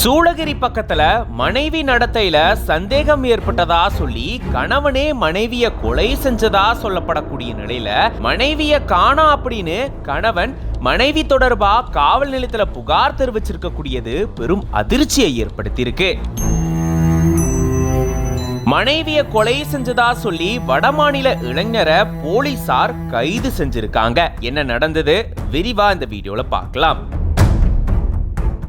சூளகிரி பக்கத்துல மனைவி நடத்தையில சந்தேகம் ஏற்பட்டதா சொல்லி கணவனே மனைவிய கொலை செஞ்சதா சொல்லப்படக்கூடிய நிலையில மனைவிய காணா அப்படின்னு கணவன் மனைவி தொடர்பா காவல் நிலையத்துல புகார் தெரிவிச்சிருக்கக்கூடியது பெரும் அதிர்ச்சியை ஏற்படுத்தியிருக்கு. மனைவிய கொலை செஞ்சதா சொல்லி வடமாநில இளைஞரை போலீசார் கைது செஞ்சிருக்காங்க. என்ன நடந்தது? விரிவா இந்த வீடியோல பார்க்கலாம்.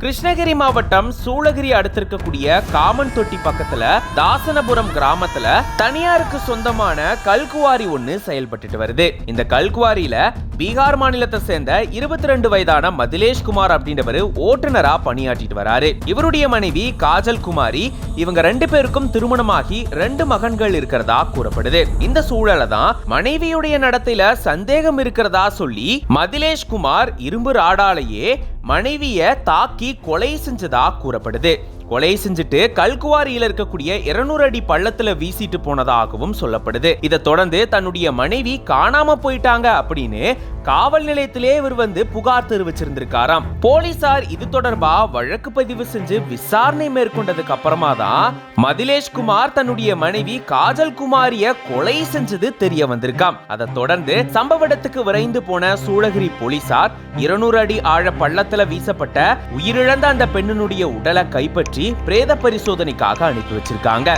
கிருஷ்ணகிரி மாவட்டம் சூளகிரி அடுத்திருக்கக்கூடிய காமன் தொட்டி பக்கத்துல தாசனபுரம் கிராமத்துல தனியாருக்கு சொந்தமான கல்குவாரி ஒண்ணு செயல்பட்டுட்டு வருது. இந்த கல்குவாரியில பீகார் மாநிலத்தை சேர்ந்த இருபத்தி ரெண்டு வயதான மதிலேஷ் குமார் அப்படின்றவர் ஓட்டுநரா பணியாற்றிட்டு வராரு. இவருடைய மனைவி காஜல் குமாரி இவங்க ரெண்டு பேருக்கும் திருமணமாகி ரெண்டு மகன்கள் இருக்கிறதா கூறப்படுது. இந்த சூழல தான் மனைவியுடைய நடத்தையில சந்தேகம் இருக்கிறதா சொல்லி மதிலேஷ் குமார் இரும்பு ராடாலேயே மனைவியை தாக்கி கொலை செஞ்சதா கூறப்படுது. கொலை செஞ்சுட்டு கல்குவாரியில இருக்கக்கூடிய 200 அடி பள்ளத்துல வீசிட்டு போனதாகவும் சொல்லப்படுது. இதை தொடர்ந்து தன்னுடைய மனைவி காணாம போயிட்டாங்க அப்படின்னு காவல் நிலையத்திலே இவர் வந்து புகார் தெரிவிச்சிருந்திருக்காராம். போலீசார் இது தொடர்பா வழக்கு பதிவு செஞ்சு விசாரணை மேற்கொண்டதுக்கு அப்புறமா தான் மதிலேஷ் குமார் தன்னுடைய மனைவி காஜல் குமாரிய கொலை செஞ்சது தெரிய வந்திருக்காம். அதை தொடர்ந்து சம்பவ இடத்துக்கு விரைந்து போன சூளகிரி போலீசார் இருநூறு அடி ஆழ பள்ளத்துல வீசப்பட்ட உயிரிழந்த அந்த பெண்ணினுடைய உடலை கைப்பற்றி பிரேத பரிசோதனைக்காக அனுப்பி வச்சிருக்காங்க.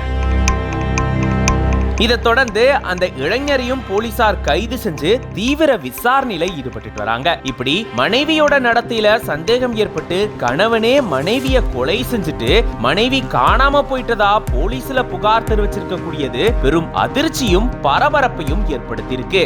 இதை தொடர்ந்து அந்த இளைஞரையும் போலீசார் கைது செஞ்சு தீவிர விசாரணையில ஈடுபட்டு வராங்க. இப்படி மனைவியோட நடத்தையில சந்தேகம் ஏற்பட்டு கணவனே மனைவிய கொலை செஞ்சுட்டு மனைவி காணாம போயிட்டதா போலீஸ்ல புகார் தெரிவிச்சிருக்க கூடியது பெரும் அதிர்ச்சியும் பரபரப்பையும் ஏற்படுத்தியிருக்கு.